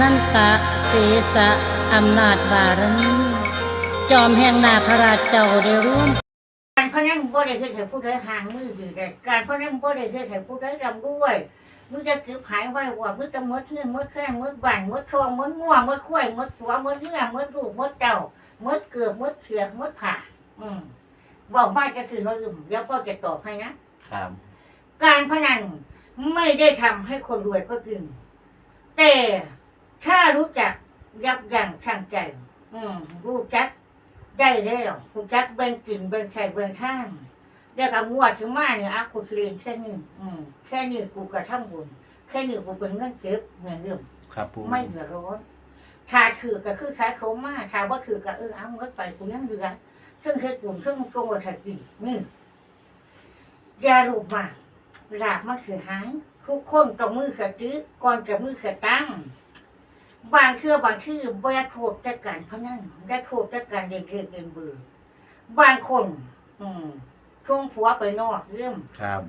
นันตะเสสะอำนาจบารมีจอมแห่งนาคราชเจ้าได้ร่วมการพนันบ่ได้เฮ็ดให้ผู้ใดห่างมือดีได้การพนันบ่ได้เฮ็ดให้ผู้ใดรำด้วยมือจะถือหายไว้ว่ามือจะมดเงินมดแค่มดบ้านมดทองมดง่วงมดข้วยมดหัวมดเนื้อมดลูกมดเจ้ามดเกือบมดเขียกมดผ่า อืมบอกมาจะคือเราลืมแล้วก็จะตอบให้นะครับการพนันไม่ได้ทำให้คนรวยก็จริงแต่ ถ้ารู้จักยับยั้งชั่งใจ อืมรู้จักได้แล้วรู้จักเบ่งกินเบ่งใช้เบ่งท่านเดี๋ยวกับงวดถึงมาเนี่ยอะกูเรียนแค่นี้อืมแค่นี้กูกระทำบุญแค่นี้กูเป็นเงินเก็บเงินเรื่องครับปูไม่เดือดร้อนถ้าถือก็คือขายเขามาถ้าว่าถือก็เออเอาเงินไปกูยังเดือดซึ่งเฮ็ดบุญซึ่งโกงวัฏกินนี่อย่าลูกมากหลาบมันคือหายทุกคนต้องมือขจื้อก่อนจะมือขตั้ง บางเชื่อบางชื่อบ่อยากโทษแต่การพนันได้โทษแต่การเรียนเรียนเรียนเบื่อบางคน อืมช่วงผัวไปนอกเรื่องครับ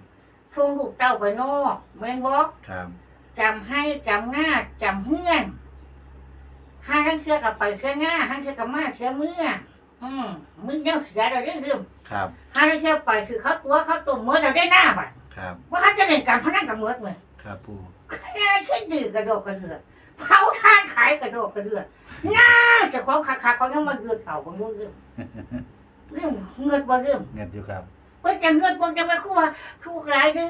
ช่วงลูกเต้าไปนอกแม่นบอกครับจำให้จำหน้าจำเฮือนห้าทั้งเชื่อกับไปเชื่อหน้าห้าเชื่อกับมาเชื่อเมื่อ อืมมึงเนี่ยเสียเราได้เรื่องครับห้าทั้งเชื่อไปคือเขาตัวเขาตัวเมื่อเราได้หน้าบัดครับว่าเขาจะเล่นการพนันกับเมื่อเมื่อครับปูแค่เช่นดื้อกระโดดกระเดือด เผาทานขายกระโดดกระเดือดน่าจะของขาขาเขายังมาเดือดเผาของเรื่องเรื่องเงินบ่เรื่องเงินอยู่ครับว่าจะเงินบ่จะมาคู่ว่าถูกหลายเด้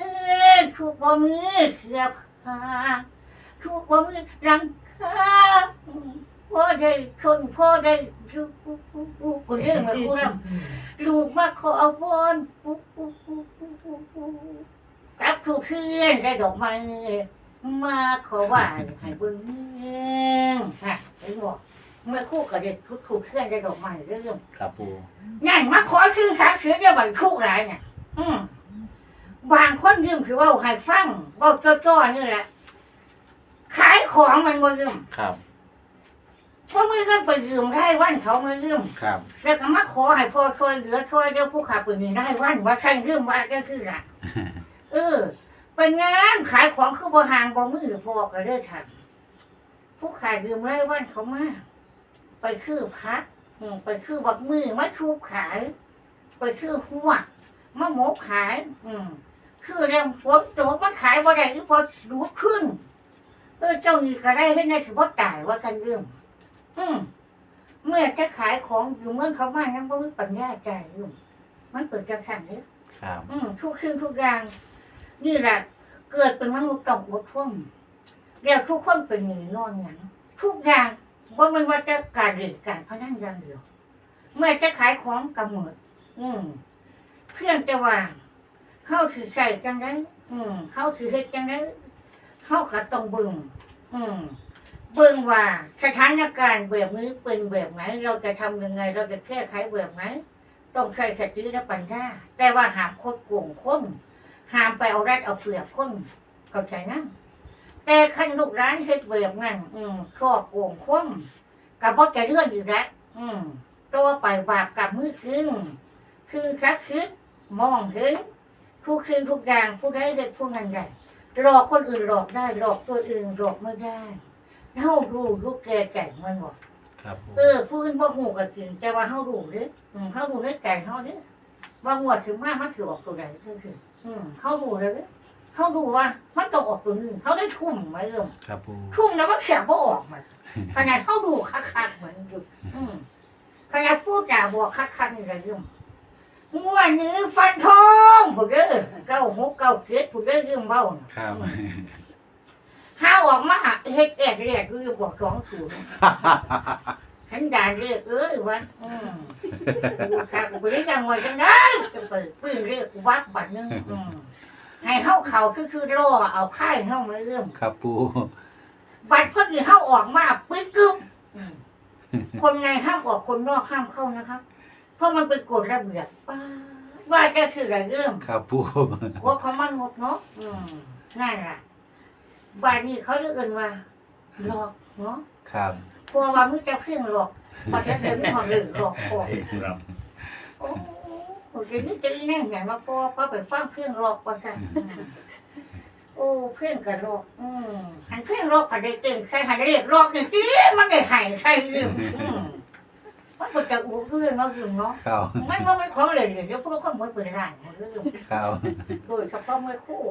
อถูกบ่มือเสียบหาถูกบ่มือรังคาพ่อได้ชนพ่อได้ยุกูกูกูกูเรื่องมาคู่รำลูกมาขอเอาพรกูกูกูกูกูกูกับถูกเพื่อนได้ดอกไม้ มาขอไหว่าให้เบิ่งเรื่องฮะเห็นบอกเมื่อคู่กับเด็กทุกคู่เพื่อนได้ดอกไม้เรื่องครับปูนั่นมาขอซื้อสาเสือได้บันทุกรายเนี่ยอืมบางคนยืมคือเว่าให้ฟังเว่าจ้อๆนี่แหละขายของมันมายืมครับเพราะมือก็ไปยืมได้วันเขามายืมครับ แล้วก็มาขอให้พ่อช่วยเหลือช่วยเดี๋ยวผู้ขาปืนนี้ได้วันว่าใช่ยืมว่าก็คือละเออ เป็นงานขายของคือบ่หางบ่มือพอก็เลยทำผู้ขายยืมไร่วันเขามาไปคือพักอืมไปคือบักมือมาชูขาย ไปคือหัวมะหมกขาย อืมคือเรื่องฝนตกมันขายบ่ได้คือพอดูขึ้นเออเจ้านี่ก็ได้ให้ในถือว่าตายว่ากันยืมอืมเมื่อจะขายของอยู่เมื่อเขามายังบ่มีปัญญาจ่ายยืมมันเปิดกระสันเนี่ยครับ อืมทุกสิ่งทุกอย่าง นี่แหละเกิดเป็นมนุษย์ต้องอดทนแล้วทุกคนเป็นหนีนอนอย่างทุกอย่างว่ามันว่าจะการเรียนการพนันอย่างเดียว เมื่อจะขายของกำหนดอืมเพียงแต่ว่าเข้าถือใส่จังไดอืมเข้าถือเฮ็ดจังไดเข้าขัดต้องบิ่งอืมเบิ่งว่าสถานการณ์แบบนี้เป็นแบบไหน เราจะทำยังไง เราจะแก้ไขแบบไหน ต้องใช้สติและปัญญาแต่ว่าหามคดโกงคน ห้ามไปเอารัดเอาเปรียบคนเข้าใจนะแต่ขั้นลูกร้านเฮ็ดแบบนั้นอืมชอบโกงคนกับพ่จะเลื่อนอยู่แล้วอืมตัวไปบาปกับมือกึ่งคือคักคิดมองเห็นทุกสิ่งทุกอย่างผู้ใดเฮ็ดผู้นั้นได้หลอกคนอื่นหลอกได้หลอกตัวอื่นหลอกไม่ได้เฮารู้ลูกแก่แก่มันบอกครับปูเออผู้อื่นบ่ฮู้ก็จริงแต่ว่าเฮารู้เด้อืมเฮารู้ในใจเฮาเด้ว่างวดถึงมามันสิออกตัวใดคือคือ อืมเฮารู้แล้วเด้เฮารู้ว่ามันต้องออกตัวนี้เฮาได้ทุ่มไว้เอิ่มครับปูทุ่มแล้วมันเสียบ่ออกมันขนาดเฮารู้คักๆเหมือนอยู่อืมขนาดพูดจาบอกคักๆนี่ละเอิ่มงวดนี้ฟันทองผู้เด้อเก้าหกเก้าเจ็ดผู้เด้อเอิ่มเว้าน่ะครับหาออกมาเฮ็ดแอดเรียกคือบอกสองศูนย์ ขันดานเรียกเอ้ยวันอืมกูขากูไปเรียกยังไงจังได้จะเปิดปืนเรียกกูวัดบัตรนึงอืมให้เข้าเขาคือคือรอเอาค่ายเข้ามาเริ่มครับปูบัตรพอดีเข้าออกมาปื้นกึ๊บอืมคนในห้ามออกคนนอกห้ามเข้านะครับเพราะมันเป็นกฎระเบียบป้าดว่าจะคืออะไรเริ่มครับปูกฎของมันหมดเนาะอืมนั่นแหละบาทนี้เขาเรียกกันว่าหลอกเนาะครับ กลัวว่ามึงจะเพ่งหลอกพอจะเดินไม่หอนหรือหลอกพอครับโอ้โหเดี๋ยวนี้ตีแน่เห็นว่าพ่อพ่อไปฟังเพ่งหลอกว่าสั่นโอ้โอ้เพ่งกระโลกอืมหันเพ่งโลกผัดได้เต็มใส่หันเรียกโลกนี่จีมันได้ไห้ใส่ลืมอืมมันก็จะอู้เรื่องเนาะลืมเนาะครับมันว่าไม่ของเลยเดี๋ยวพวกคนมันเป็นร่างมันลืมครับโดยเฉพาะเมื่อคู่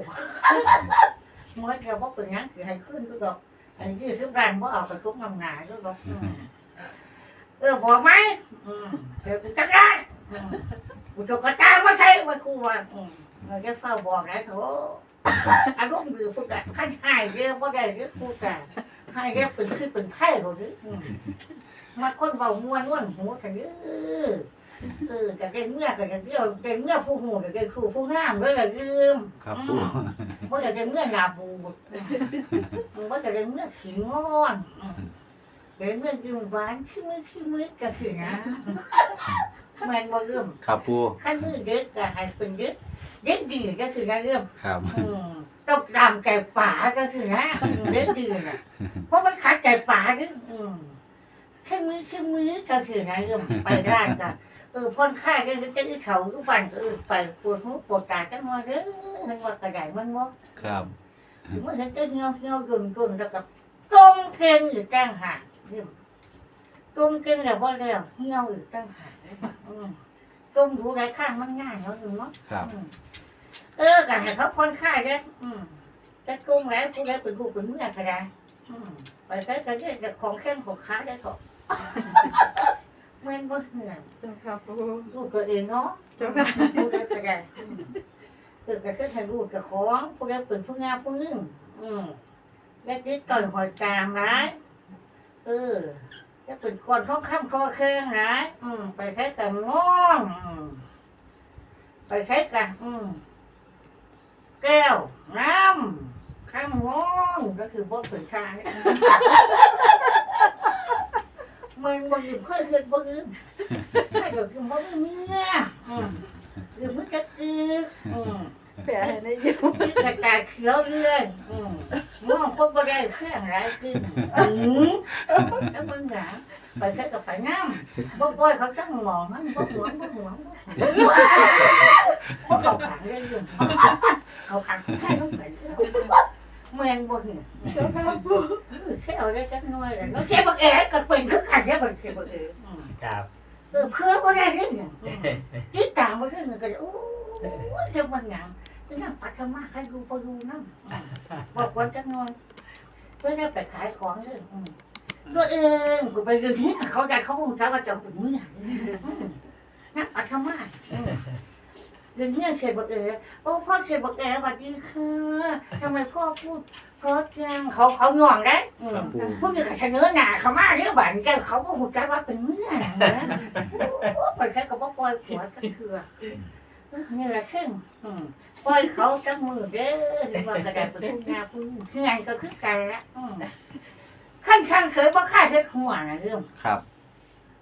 เมื่อแกว่าเป็นหยังสิให้ขึ้นก็ดอก ไอ้ยี่สิบรันว่าเอาไปทุกน้ำหนาก็ดอกอืมเออบอกไหมอืมเดี๋ยวกูจัดการอืมกูจะกระจายมาใช้มาคู่ว่าอืมเออจะเฝ้าบอกนะโถอารมณ์ดีพูดกันขั้นหายเรียกว่าได้เรียกพูดกันให้เรียกเป็นคือเป็นไพ่หรืออืมมาคนเบาม้วนม้วนหูกันเด้อ เออจะได้เมื่อก็จะเที่ยวได้เมื่อผู้หูจะได้ครูผู้งามด้วยละยืมครับปูเพราะจะได้เมื่อนาบูดเพราะจะได้เมื่อขี้งอนเดี๋ยวเมื่อยืมหวานขี้มือขี้มือก็คือนะแมนบ่เริ่มครับปูขั้นมือเด็กก็ให้เป็นเด็กเด็กดีก็คือนะเริ่มครับอืมต้องตามใจป่าก็คือนะเด็กดีน่ะเพราะมันขัดใจป่าดิอืมขี้มือขี้มือก็คือนะเริ่มไปร้านกัน เออพ่นค่ายก็คือจะอีเขาทุกวันก็เออไปปวดหูปวดตาจังว่าเด้อเห็นว่ากระไดมันบ่ครับเมื่อเห็นจะเหี่ยวเหี่ยวยุ่นยุ่นแล้วก็ต้มเก่งอยู่ตั้งหากเรื่องต้มเก่งแล้วบ่แล้วเหี่ยวอยู่ตั้งหากอืมต้มดูไรข้างมันง่ายเนาะอยู่เนาะครับอืมเออกันให้เขาคนค่ายเด้ออืมจะกุ้งแล้วผู้ใดเป็นผู้เป็นเมื่อก็ได้อืมไปใช้กันเรื่อยแต่ของแข้งของขาได้ก็ เมื่อนบ่เหนื่อยเจ้าค่ะปูลูกตัวเองเนาะเจ้าค่ะผู้ใดก็ได้อืมเออก็คือให้ลูกกับของผู้ใดเป็นผู้งามผู้นึ่งอืมแล้วติดต่อยหอยจามร้ายเออจะเป็นก้อนท้องคำคอแข้งร้ายอืม ไปใช้กับน้องอืมไปใช้กับอืมแก้วน้ำข้ามง้องก็คือบ่เป็นชาย มันบ่ยืมเคยเรียนบ่ยืมไม่เดี๋ยวยืมบ่มีเมียอืมยืมมือจะกึกอืมแผลในยิ้มยืมกระต่ายเขียวเรื่อยอืมมองคนบ่ได้เครื่องไรขึ้นอืมแล้วมึงหาไปแค่กับไปน้ำบ่ปล่อยเขาจังมองมันบ่หวงบ่หวงบ่เขาขังเลยยืมเขาขังแค่ต้องไปเรื่อย แม่นบ่เห็นเจ้าค่ะปูแค่เอาได้จักหน่อยแหละเนาะแค่บักแอ๋ก็เป็นคือกันแค่บักแค่บักเอ๋อืมครับเออเพื่อบ่ได้เรื่องหนึ่งอืมที่ตามบ่เรื่องหนึ่งก็เลยโอ้ยจะมันหยังคือนั่งปัทมาใครดูบ่ดูนำบอกว่าจักหน่อยเพื่อได้ไปขายของเด้ออืมตัวเองกูไปเรื่องนี้เขาได้เขาคงจะว่าจะเป็นมื้ออืมนั่งปัทมาอืม เรื่องนี้เขียนบักเอ๋โอ้พ่อเขียนบักเอ๋สวัสดีค่ะทำไมพ่อพูดเพราะจังเขาเขาหย่องได้อืมครับปูพวกนี้เขาเสนอหน้าเขามาเรื่องบันกันเขาก็หูใจว่าเป็นเมื่อนะโอ้ไปใช้กับว่าปล่อยผัวกันเถื่อเออนี่แหละเช่งอืมปล่อยเขาจังมือเด้อเห็นว่ากระดาษเป็นทุกงานพุ่งงานก็คือกันละอืมขั้นขั้นเคยว่าค่าเช็ดหัวนะเรื่อง ครับ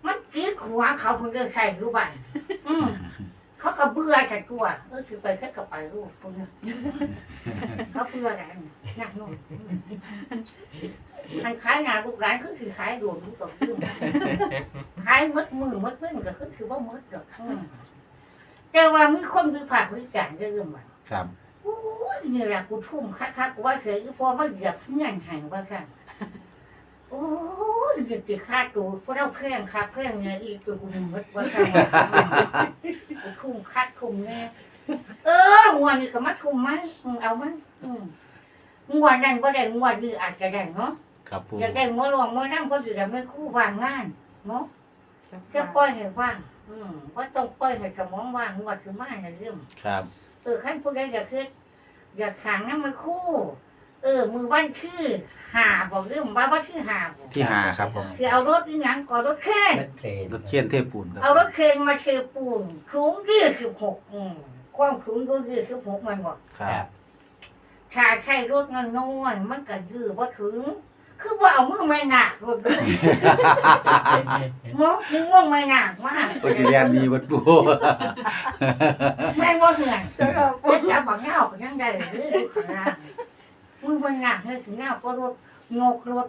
มันกีดหัวเขาเพิ่งจะใส่รู้บ้านอืม เขาก็เบื่อฉันตัวเออคือไปแค่กับไปรูปพวกนี้เขาเบื่ออะไรนักโน่นอืมมันขายงานลูกร้านก็คือขายรวมทุกตัวขึ้นขายมัดมือมัดเพื่อนก็คือคือว่ามัดดอกอืมแต่ว่ามีคนวิพากษ์วิจารณ์เรื่องมันครับโอ้ยนี่แหละกูทุ่มคักคักๆกูว่าเฉยพอมาเหยียบเงี้ยนหายว่ากัน โอ้ยเหยียบติค่าตัวเพราะเราแพงค่าแพงเนี่ยอีกตัวกูมัดว่ากันกูทุ่มคัดทุ่มเนี่ยเออหัวนี่ก็มัดทุ่มไหมอืมเอาไหมอืมงวดนั้นก็ได้งวดนี้อาจจะได้เนาะครับปูอยากได้หมอหลวงหมอนั่งคนอื่นไม่คู่วางงานเนาะเจ้าแค่ค่ะปล่อยให้ว่าง อืมว่าต้องปล่อยให้สมองว่างงวดคือมาในเรื่องครับเออขั้นผู้ใดอยากคืออยากขังน้ำมือคู่ เออ มือวันชื่อหาบอกเรื่องว่าว่าชื่อหาบอกที่หาครับผมคือเอารถนี่ยังก่อรถแค่รถเทรนรถเชียนเทพปูนครับเอารถเคนมาเทปูนสูงยี่สิบหกอืมความสูงก็ยี่สิบหกมันบอกครับถ้าใช้รถน้อยๆมันก็ยื้อว่าถึง คือว่าเอามือไม่หนักรถเนาะนึกว่าไม่หนักมากปฏิเรียนมีวัดปูแม่งว่าเหื่อนเจ้าค่ะปูเป็นจับบักเงาก็ยังได้เลยดูข้างล่าง มือมันหนักเลยถึงเงาก็รถงกรถ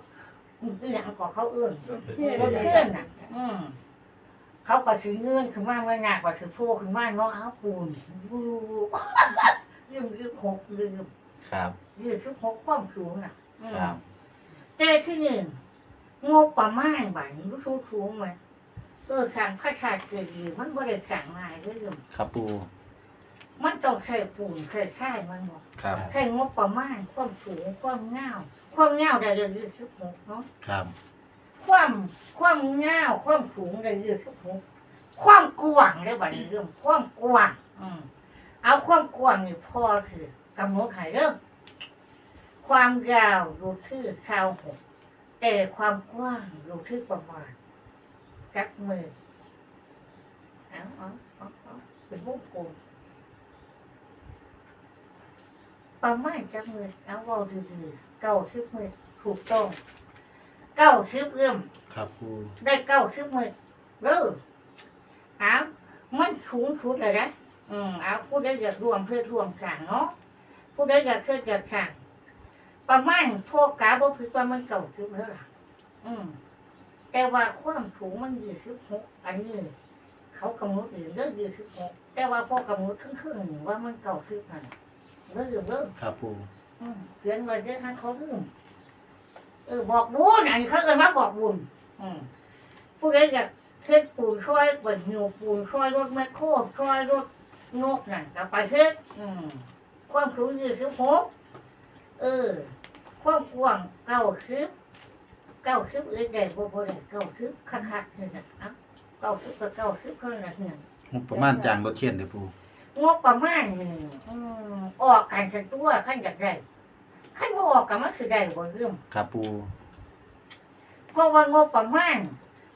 อีหยังก็เขาเอื้อนรถเคลื่อนน่ะ อืมเขาก็ถือเงื่อนขึ้นมาไม่หนักกว่าถือโฟขึ้นมาเนาะเอาปูนบูลืมลืมหกลืมครับยี่สิบหกความสูงน่ะครับแต่ที่หนึ่งงบประมาณบัตรรู้สูงสูงไหมเออสั่งพระชาติเกิดดีมันบริสั่งมาเรื่องครับปู มันต้องใช้ปูนใช้ค่ายมันหมดครับใช้งบประมาณความสูงความเงาวความเงาวได้เรื่องยี่สิบหกเนาะครับ ความความเงาวความสูงได้ยี่สิบหกความกว้างได้บัตรเรื่องความกว้างอืมเอาความกว้างนี่พอคือกำหนดให้เริ่มความยาวอยู่ที่ชาวหกแต่ความกว้างอยู่ที่ประมาณกักมือเอาเอาเอาเอาเป็นวงกลม ประมาณจักมือเอาเว่าดีๆเก้าสิบมือถูกต้องเก้าสิบเอื้อมครับปูได้เก้าสิบมือเด้อเอามันสูงสุดเลยนะอืมเอาผู้ใดอยากรวมเพื่อรวมกันเนาะผู้ใดอยากเคลื่อนอยากขังประมาณพวกกาบ่ผิดว่ามันเก่าสิบเท่าไหร่อืมแต่ว่าความสูงมันยี่สิบหกอันนี้ เขากำหนดอยู่เรื่องยี่สิบหกแต่ว่าพอกำหนดครึ่งๆนี่ว่ามันเก่าสิบนั่น เรื่องเรื่องครับปูอืมเขียนไว้เรื่องให้เขาลืมเออบอกบุญอันนี้เขาเอ่ยมาบอกบุญอืมผู้ใดอยากเฮ็ดปูนช่วยเปิดหิวปูนช่วยรถแมคโครช่วยรถนกนั่นก็ไปเฮ็ดอืมความสูงยี่สิบหกเออ ความกว้างเก้าสิบเก้าสิบเอ้ยได้บ่บ่ได้เก้าสิบคักๆนี่นะเอ้าเก้าสิบกับเก้าสิบเท่านั้นเนี่ยงบประมาณจางรถเข็นเด้อปู งบประมาณนี่อืมออกกันสักตัวขั้นอยากได้ขั้นบ่ออกกันมันคือได้บ่ยืมครับปูเพราะว่างบประมาณ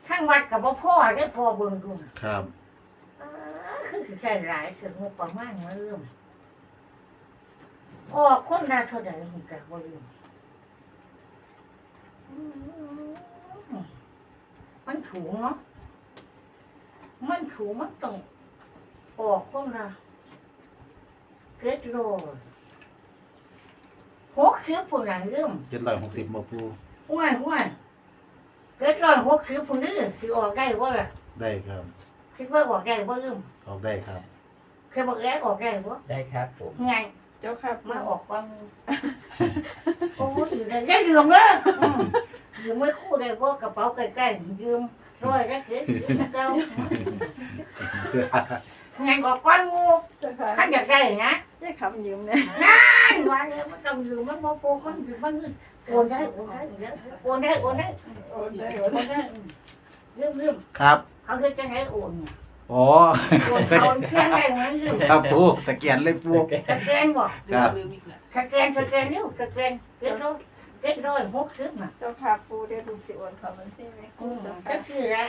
ทั้งวัดกับบ่พ่อได้พอเบิ่งดูครับอ้าคือสิใช้หลายคืองบประมาณมายืมออกคนละเท่าใดนี่ก็บ่ยืมอืมมันถูงเนาะมันถูงมันต้องออกคนละ เกตโรลหกสิบผู้หลังยืมเจ็ดร้อยหกสิบบ่ปูห้วยห้วยเกตร้อยหกสิบผู้นี้สิออกได้บ่ล่ะได้ครับ คิดว่าออกได้บ่ยืมออกได้ครับเคยบอกแล้วออกได้บ่ได้ครับผมไงเจ้าค่ะมาออกก่อนโอ้ยอยู่ได้อยังยืมเด้ออืมยืมไม่คู่ได้บ่กระเป๋าใกล้ๆยืมร้อยละเกตเก้า ไงออกก่อนงูเจ้าค่ะขันอยากได้นะได้คำยืมเนี่ยนั่นว่าแล้วมันต้องอยู่มันบ่โปมันอยู่มันนี่โอนได้โอนได้เดี๋ยวโอนได้โอนได้โอนได้โอโอนนได้ลืมลืมครับ เขาคือจะให้โอนเนี่ยอ๋อโอนเขาเครื่องได้ไหมลืมครับปูสแกนเลยปูสแกนบ่ครับสแกนสแกนนิ้วสแกนเก็บร้อย เก็บร้อยหกสิบน่ะเจ้าค่ะปูเดี๋ยวดูสิโอนเขามันสิไหมอืมเจ้าก็ค่ะคือละ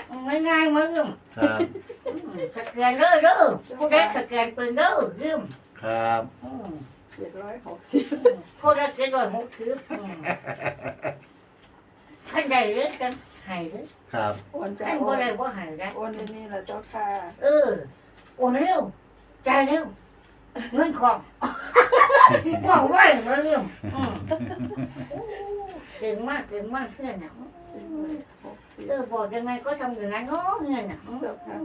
ง่ายๆมาลืมครับ อืมสแกนเด้อเด้อผู้ใดสแกนเป็นเด้อลืมครับ อืมเจ็ดร้อยหกสิบอืมผู้ใดเก็บร้อยหกสิบอืมขันใดเลยกันให้เลยครับ โอนจะขันโอบ่นได้บ่ให้ได้โอนในนี่แหละเจ้าค่ะ เออโอนเร็วจ่ายเร็ว เงินของว่องไวเมื่อเรื่องอืมเก่งมากเก่งมากเพื่อนน่ะหกสิบเออบอกยังไงก็ทำอย่างนั้นเนาะเงินน่ะอืม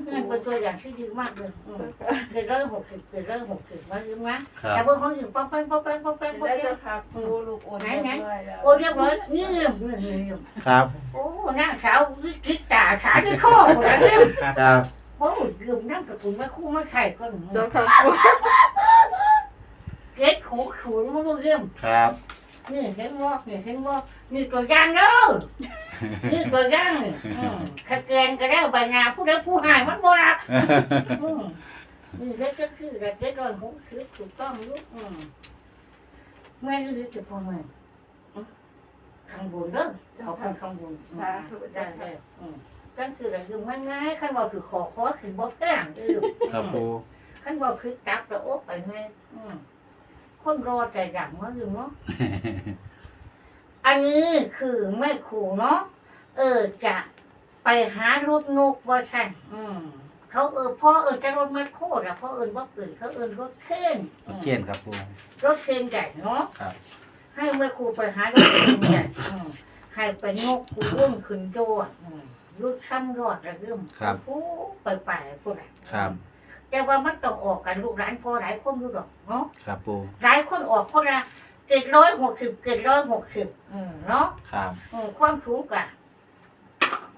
เงินเป็นตัวอย่างที่ดีมากเลยอืมเจ้าค่ะเกิดร้อยหกสิบเกิดร้อยหกสิบมาลืมนะครับ แต่พวกเขาอยู่ป้องแป้งป้องแป้งป้องแป้งป้องได้แป้เจ้างค่ะปูลูกโอนเรียบร้อยแล้วโอ้เรียบร้อยนี่เรื่องเรื่องเรื่องครับ โอ้นางสาววิกิตาขาด้วยข้อหมดแล้วเรื่องครับ โอ้ลืมนั่งกับคุณแม่คู่มาไข่ก็หนูเจ้าค่ะปูเก็ดหกศูนย์มาดูเรื่องครับนี่เห็นว่านี่เห็นว่านี่ตัวอย่างเด้อนี่ตัวอย่างนี่อืมถ้าแกนก็ได้ใบหน้าผู้ใดผู้หายมันบ่รับอืมนี่เฮ็ดก็คือแต่เก็ดร้อยหกสิบถูกต้องลูกอืมแม่นี่จะพอแม่อืมข้างบนเด้อเอาข้างข้างบนอืมสาธุได้เจ้าได้ ค่ะอืมก็คืออะไรคือง่ายๆขั้นว่าคือขอขอคือบ่แป้งเออครับปูขั้นว่าคือจับแล้วโอ๊บไปไงอืมคนรอใจดำมาอยู่เนาะอันนี้คือแม่ครูเนาะเออจะไปหารถนกว่าฉันอืมเขาเออพ่อเออจะรถแม่โคตรอะพ่อเอินว่าเกิดเขาเอินรถเคนรถเข็นครับปู รถเคนใหญ่เนาะครับ ให้แม่ครูไปหารถเคนใหญ่อืมให้ไปนกกูร่วมขึ้นโจดอืม ลูกซ้ำรอดระเรื่มผู้ไปไปผู้ใดครับแต่ว่ามันต้องออกกันลูกหลานพอหลายคนอยู่ดอกเนาะครับปูหลายคนออกคนละเจ็ดร้อยหกสิบเจ็ดร้อยหกสิบอืมเนาะครับอืมความสูงกะ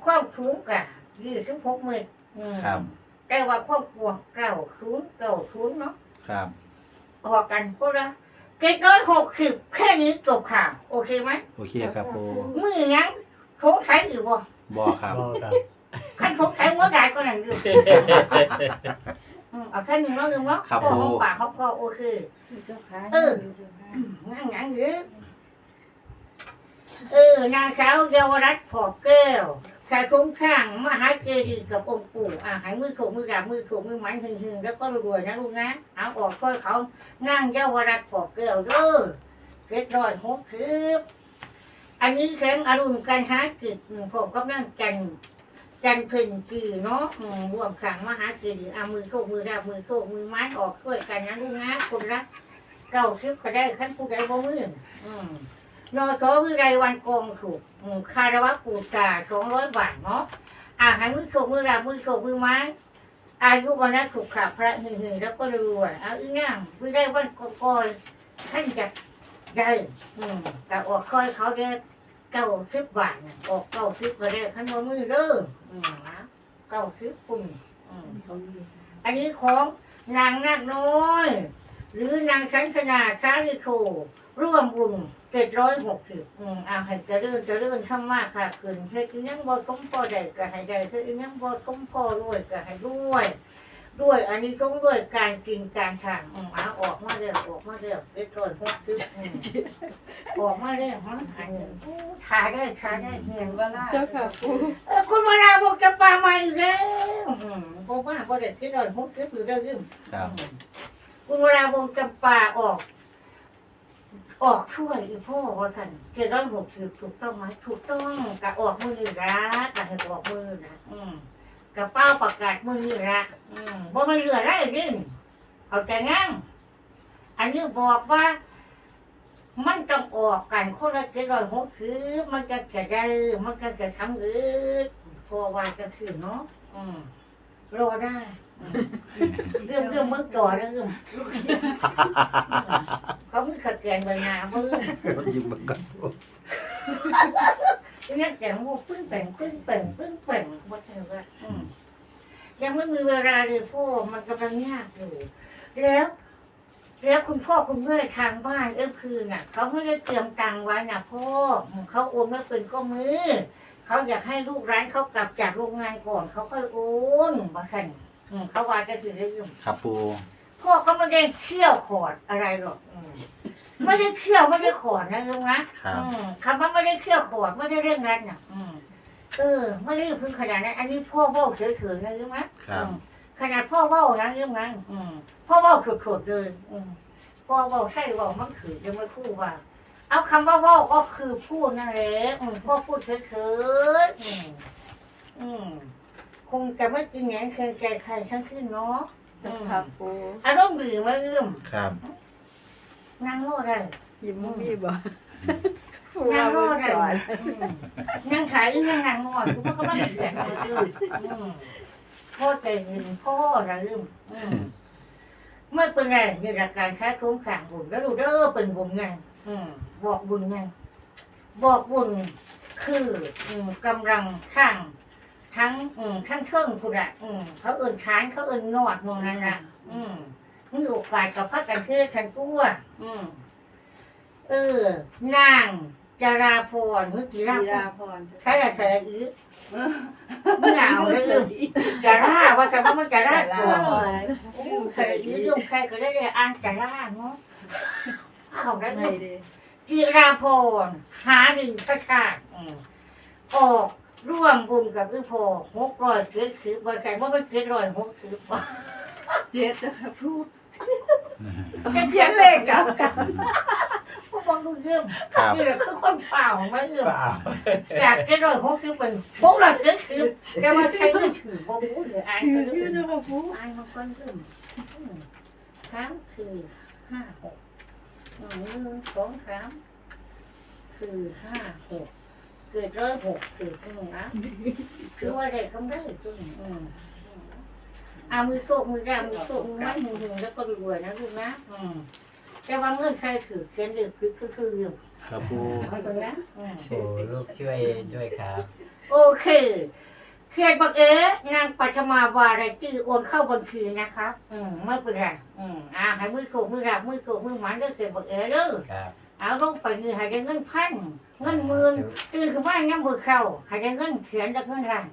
ความสูงกะยี่สิบหกเมตรอืมครับแต่ว่าความกว้างเก้าศูนย์เก้าศูนย์เนาะครับพอกันก็ละเจ็ดร้อยหกสิบแค่นี้จบข่าวโอเคไหมโอเคครับปูมือยังสงสัยอยู่บ่ บอครับพ่อครับขันสงสัยหัวใดก็นั่นอยู่อืมเอาแค่หนึ่งเนาะหนึ่งเนาะครับพ่อผมของปากเขาก็โอเค เจ้าค่ะเออ เจ้าค่ะอืมงั้นงั้นหรือเออนางสาวเยาวรัตน์ผอบแก้วชายคุ้มข้างมหาเจดีย์กับองค์ปู่อ่าให้มือถูกมือดาบมือถูกมือหมันหึงหึงๆแล้วก็รวยๆนะลูกนะเอาออกค่อยเขานั่งเยาวรัตน์ผอบแก้วเด้อเก็ดร้อยหกสิบ อันนี้แข็งอรุณการหากิจผมก็นั่งกันจันเพ็ญกีเนาะรวมขังมหาเจดีเอามือโชคมือดาบมือโชคมือไม้ออกช่วยกันนะลูกนะคนรักเก้าสิบก็ได้ขั้นผู้ใดบ่มือนอชอวิไรวันกองถูกคารวะปูตาสองร้อยบาทเนาะอาหารมือโชคมือรามือโชคมือไม้อายุวันนั้นถูกขับพระหึงหึงแล้วก็รวยเอาอีนั่งวิไรวันกองกอยท่านจะ ได้อืมแต่ออกคอยเขาได้เก้าสิบบาทน่ะออกเก้าสิบก็ได้ขั้นบ่มือเด้ออืมนะเก้าสิบปุ่นอืมอันนี้ของนางนาคน้อย หรือนางชันชนาชาลิโคร่วมบุญเจ็ดร้อยหกสิบอืมอ่าให้เจริญเจริญทำมากค่ะคืนเฮ็ดอียังบ่สมพอได้ก็ให้ได้เฮ็ดอียังบ่สมพอรวยก็ให้รวย ด้วย อันนี้ต้องด้วยการกินการทานอืมอ่าออกมาเรื่อยออกมาเรื่อยเจ็ดร้อยหกสิบอืมออกมาเรื่อยฮะอันนี้อู้ทาได้ทาได้เห็นว่าเจ้าค่ะปูเออคุณวราบอกจะปลาใหม่อีกแล้วอืมบอกว่าบ่ได้คิดร้อยหกสิบหรือได้ยืมครับ คุณเวลาวงจำปาออก ออกช่วยอีพ่อว่าท่านเจ็ดร้อยหกสิบถูกต้องไหมถูกต้องกะออกมือนี่ละกะให้ออกมือนะอืม กะเป้าประกาศมือนี่ละอืมบ่มันเหลือได้ยิ่งเอาใจงั้งอันนี้บอกว่า มันต้องออกกันคนละเจ็ดร้อยหกสิบมันจะจะได้มันจะจะทำเร็จพอว่าจะคือเนาะอืมรอได้อืมเรื่องเรื่องมึงต่อเรื่องเรื่องเขาไม่ขัดแย้งเลยนะมึง มันยิ้มเหมือนกันปู เนี่ยแต่งูปึ้งแป่งปึ้งแป่งปึ้งแป่งหมดเลยว่าอืมยังไม่มีเวลาเลยพ่อมันกำลังยากอยู่แล้วแล้วคุณพ่อคุณแม่ทางบ้านเออคือน่ะเขาไม่ได้เตรียมตังค์ไว้น่ะพ่อเขาโอนไม่เป็นก็มือเขาอยากให้ลูกร้านเขากลับจากโรงงานก่อนเขาค่อยโอนมาคันเขาว่าจะถือเรื่องครับปู พ่อเขาไม่ได้เคี่ยวขอดอะไรหรอกอืมไม่ได้เคี่ยวไม่ได้ขอดนะลุงนะครับ อืมคำว่าไม่ได้เคี่ยวขอดไม่ได้เร่งรัดน่ะอืมเออ ไม่ได้พึ่งขนาดนั้นอันนี้พ่อเว้าเฉยๆนะลุงนะครับ อืมขนาดพ่อเว้านะลุงนะอืมพ่อเว้าสดๆเลย อืมพ่อเว้าใช่เว้ามันถือจะไม่พูดว่า เอาคำว่าเว้าก็คือพูดนั่นแหละอืมพ่อพูดเฉยๆอืมอืม คงจะไม่กินแหนงเคืองใจใครทั้งสิ้นเนาะ เจ้าค่ะปูอารมณ์ดีมาอืมครับนั่งโลดได้ยิ้มบ่มีบ่ปูนั่ว่างโลบ่ดได้จ่อยอืมนั่งขายอีนั่งนั่งนอนกูก็ไม่เขียนเลยอืมอืมพ่อใจเย็นพ่อระลืมอืมไม่เป็นไรนี่ละการใช้โครงข่างบุญแล้วดูเด้อเป็นบุญไงอืมบอกบุญไงบอกบุญคืออืมกำลังข้าง ทั้งอืมทั้งเครื่องคุณอะอืมเขาเอิ่นช้านเขาเอิ่นนอดมองนั่นนะอืมมีโอกาสกับพักกันเชื่อฉันตัวอืมเออนางจาราพรเมื่อกี้จีราพรารพรใช่ละใช่ละอีเมื่อเอาเลยอืมจาราว่าแต่ว่ามันจาราก่อนโอ้ใช่ละอีเรื่องใครก็ได้เลยอ่านจาราเนาะเอาได้ไงเลยเด้จิราพรหาดินประชาติอืมออก ร่วมบุญกับพี่พอหกร้อยเจ็ดสิบบริการว่าเป็นเจ็ดร้อยหกสิบเจ็ดเจ้าค่ะปูจะเขียนเลขกับกันพวกมึงดูเรื่องครับนี่แหละคือคนเปล่าไม่เรื่องเปล่าจากเจ็ดร้อยหกสิบเป็นหกร้อยเจ็ดสิบแต่ว่าใช้เงินถือบ่รู้หรืออานถืก็รู้อาค่ะปูอ่านมาก่อนเรื่องอืมสามคือห้าหกหนึ่งสองสามคือห้าหก เกิดร้อยหกเกิดตรงนะคือว่าได้กำไรตรงอืมเอามือโชคมือแรกมือโชคมือไม้มือหนึ่งแล้วก็รวยๆนะลูกนะอืมแต่ว่าเงื่อนไขคือเขียนเด็กคือคือคืออยู่ครับปูเอาตรงนั้นอืมโอ้ลูกช่วยด้วยครับ โอเคเขียนบักเอ๋นางปัจมาวาไรตี้โอนเข้าบัญชีนะครับ อืมไม่เป็นไรอืมอ่าให้มือโขกมือรับมือโขกมือหมันเด้อเขียนบักเอ๋เด้อครับ เอาลงไปนี่ให้ได้เงินพันเงินหมื่นตื่นขึ้นมาย้ำมือเข้าให้ได้เงินเขียนได้เงินรัน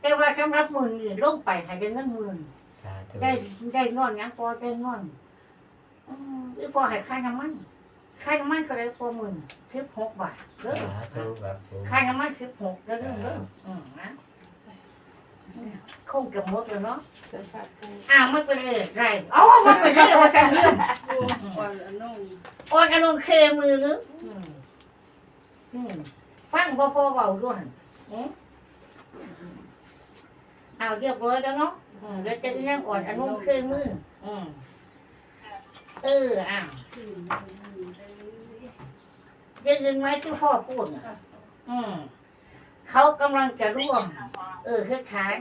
แต่ว่าสำหรับหมื่นนี่ลงไปให้ได้เงินหมื่นสาธุได้ได้งอนหยังพอได้งอนอืมอีพอให้ค่าน้ำมันค่าน้ำมันก็ได้พอหมื่นสิบหกบาทเด้อสาธุครับปูค่าน้ำมันสิบหกเด้อเด้อเด้ออืมนะ คงจะหมดแล้วเนาะเจ้าค่ะปูอ้าวไม่เป็นไรไรอ๋อมันเป็นเรื่องว่าการเรื่องปูอ่อนอนงโอนอารมณ์เคมือนึกอืมอืมฟังพอพอเบาด้วยอืมเอาเรียบร้อยแล้วเนาะอืมแล้วจะอีนั่งอ่อนอารมณ์เคมืออืมเอออ้าวได้ยินไหมที่พ่อพูดน่ะอืม เขากำลังจะร่วม เออคือฐาง